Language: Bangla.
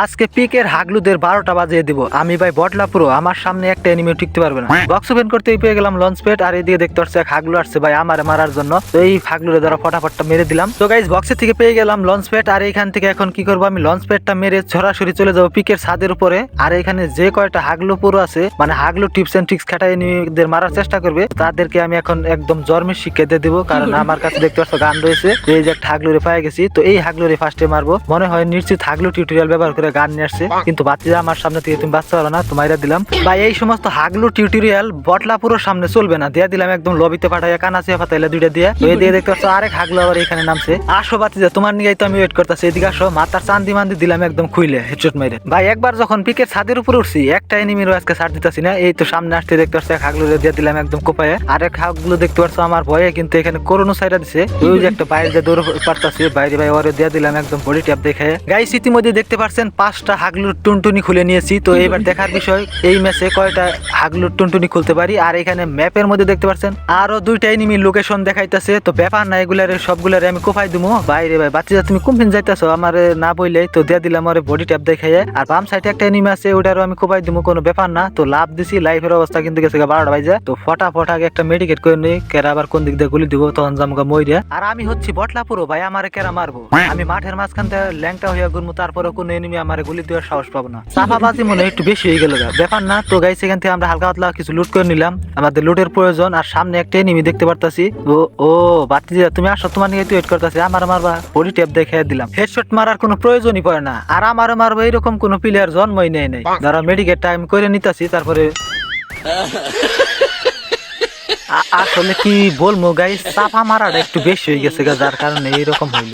আজকে পিকের হাগলুদের বারোটা বাজিয়ে দিব। আমি ভাই বটলা পুরো আমার সামনে একটা এনিমি টিকতে পারবে না। বক্স ওপেন করতেই পেয়ে গেলাম লঞ্চ প্যাড আর এদিকে দেখতে পাচ্ছি এক হাগলু আসছে ভাই আমার মারার জন্য। তো এই হাগলুরে দ্বারা ফটাফটটা মেরে দিলাম। তো গাইজ বক্সের থেকে পেয়ে গেলাম লঞ্চ প্যাড আর এখান থেকে এখন কি করব আমি? লঞ্চ প্যাডটা মেরে সরাসরি চলে যাব পিকের ছাদের উপরে। আর এখানে যে কয়টা হাগলু পুরো আছে মানে হাগলু টিপস এন্ড ট্রিক্স খাটাই এনিমিদের মারার চেষ্টা করবে তাদেরকে আমি এখন একদম জন্মের শিক্ষা দিয়ে দেবো কারণ আমার কাছে দেখতে পাচ্ছ গান রয়েছে। এই যে একটা হাগলুরে পাই গেছি তো এই হাগলুরে ফার্স্টে মারবো। মনে হয় নিশ্চিত হাগলু টিউটোরিয়াল ব্যবহার করে গান নিয়ে আসছে। কিন্তু বাচ্চা আমার সামনে থেকে তুমি বাচ্চা পারো না তোমাইরা দিলাম। বা এই সমস্ত হাগলু টিউটোরিয়াল বটলাপুরোর সামনে চলবে না। দিয়া দিলাম একদম লবিতে পাঠাইয়া কানাচিয়া পাতাইলা দুইটা দিয়ে। এই দিয়ে দেখতে পাচ্ছ আরেক হাগলু আবার এখানে নামছে। আসো বাতিজা তোমার নিয়ে তো আমি ওয়েট করতেছি। এদিকে আসো, মাথার চান্দি মান্দি দিলাম একদম খুইলে হেডশট মেরে ভাই, একবার যখন পিকের ছাদের উপর উঠছি, একটা এনিমির আজকে ছাড় দিতেছি না। এই তো সামনে আসতে দেখতে পাচ্ছ, এক হাগলু দিয়ে দিলাম একদম কোপায়ে। আরেক হাগলু দেখতে পাচ্ছ, আমার ভয়ে কিন্তু এখানে করোনা সাইডা দিছে। ওই যে একটা বাইরে দৌড় পারতাছে, বাইরে ভাই, ওরে দিয়ে দিলাম একদম বডি ট্যাপ দেখে গাইস ইতিমধ্যে দেখতে পাচ্ছেন পাঁচটা হাগলুর টুনটুনি খুলে নিয়েছি। তো এবার দেখার বিষয় এই ম্যাচে কয়টা হাগলুর টুনটুনি খুলতে পারি? আর এখানে ম্যাপের মধ্যে দেখতে পাচ্ছেন আরও দুইটা এনিমি লোকেশন দেখাইতেছে। তো ব্যাপার না এগুলারে সবগুলারে আমি কোপাই দিবো বাইরে ভাই বাচ্চা তুমি কোনদিন যাইতেছো? আমার না বইলে তো দিয়ে দিলাম আমার বডি ট্যাপ দেখাইয়ে। আর বাম সাইডে একটা এনিমি আছে ওটারও আমি কোপাই দিবো কোনো ব্যাপার না। তো লাভ দিছি লাইফের অবস্থা কিন্তু গেছে বারোটা বাইজা তো ফটাফট আগে একটা মেডিকেট করে নিই কেরা আবার কোন দিক দিয়ে গুলি দিব তখন জামগা মইরা। আর আমি হচ্ছি বটলা পুরো ভাই আমার কেরা মারবো? আমি মাঠের মাঝখান থেকে ল্যাংটা হইয়া ঘুরবো তারপরে কোনো এনিমি আমারে গুলি দেওয়ার সাহস পাবো না। চাপাবাজি মনে একটু বেশি হয়ে গেল ব্যাপার না, তো গাইস এখান থেকে আমরা হালকা পাতলা কিছু লুট করে নিলাম। আমাদের লুটের প্রয়োজন, আর সামনে একটা এনিমি দেখতে পারতাছি। ও ও বাতি তুমি আসো, তোমার নিয়ে ওয়েট করতেছি। আমার মারবা বডি ট্যাপ দেখে দিলাম। হেডশট মারার কোনো প্রয়োজনই পড়ে না। আর আমার মারবো, এরকম কোনো প্লেয়ার জন্মই নেই নাই। যারা মেডিকেট টাইম করে নিতাছি, তারপরে আসলে কি বলব গাইস চাপা মারাটা একটু বেশি হয়ে গেছে যার কারণে এইরকম হইল।